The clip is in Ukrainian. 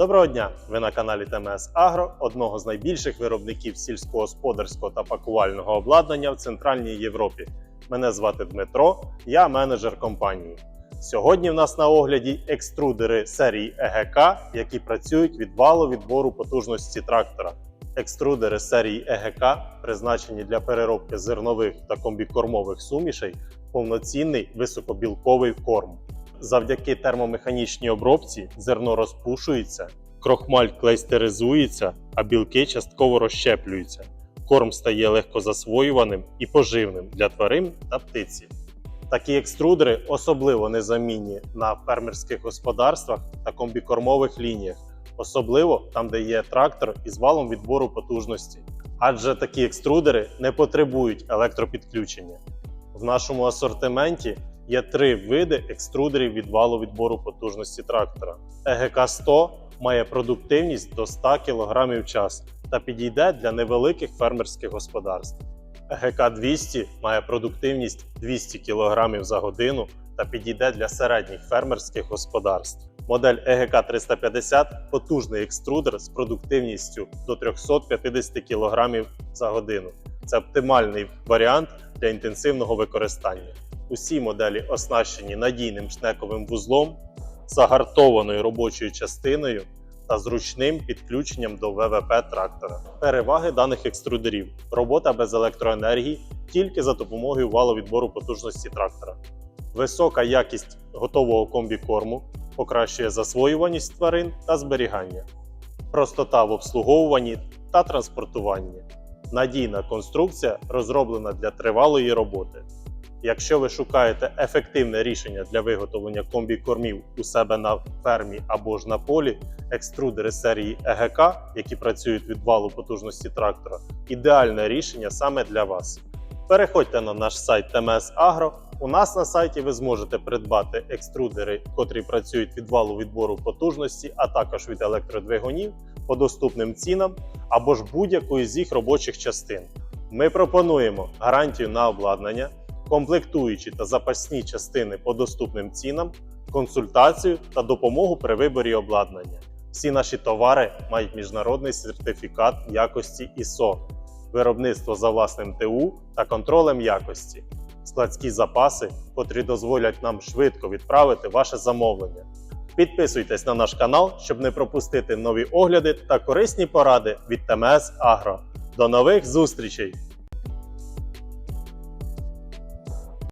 Доброго дня! Ви на каналі ТМС Агро, одного з найбільших виробників сільськогосподарського та пакувального обладнання в Центральній Європі. Мене звати Дмитро, я менеджер компанії. Сьогодні в нас на огляді екструдери серії ЕГК, які працюють від валу відбору потужності трактора. Екструдери серії ЕГК призначені для переробки зернових та комбікормових сумішей, повноцінний високобілковий корм. Завдяки термомеханічній обробці зерно розпушується, крохмаль клейстеризується, а білки частково розщеплюються. Корм стає легкозасвоюваним і поживним для тварин та птиці. Такі екструдери особливо незамінні на фермерських господарствах та комбікормових лініях, особливо там, де є трактор із валом відбору потужності. Адже такі екструдери не потребують електропідключення. В нашому асортименті є три види екструдерів від валу відбору потужності трактора. ЕГК 100 має продуктивність до 100 кг в час та підійде для невеликих фермерських господарств. ЕГК 200 має продуктивність 200 кг за годину та підійде для середніх фермерських господарств. Модель ЕГК 350 потужний екструдер з продуктивністю до 350 кг за годину. Це оптимальний варіант для інтенсивного використання. Усі моделі оснащені надійним шнековим вузлом, загартованою робочою частиною та зручним підключенням до ВВП трактора. Переваги даних екструдерів: робота без електроенергії тільки за допомогою валовідбору потужності трактора, висока якість готового комбікорму, покращує засвоюваність тварин та зберігання, простота в обслуговуванні та транспортуванні. Надійна конструкція розроблена для тривалої роботи. Якщо ви шукаєте ефективне рішення для виготовлення комбікормів у себе на фермі або ж на полі, екструдери серії ЕГК, які працюють від валу потужності трактора, ідеальне рішення саме для вас. Переходьте на наш сайт ТМС Агро. У нас на сайті ви зможете придбати екструдери, котрі працюють від валу відбору потужності, а також від електродвигунів по доступним цінам або ж будь-якої з їх робочих частин. Ми пропонуємо гарантію на обладнання, комплектуючі та запасні частини по доступним цінам, консультацію та допомогу при виборі обладнання. Всі наші товари мають міжнародний сертифікат якості ISO, виробництво за власним ТУ та контролем якості, складські запаси, котрі дозволять нам швидко відправити ваше замовлення. Підписуйтесь на наш канал, щоб не пропустити нові огляди та корисні поради від ТМС Агро. До нових зустрічей!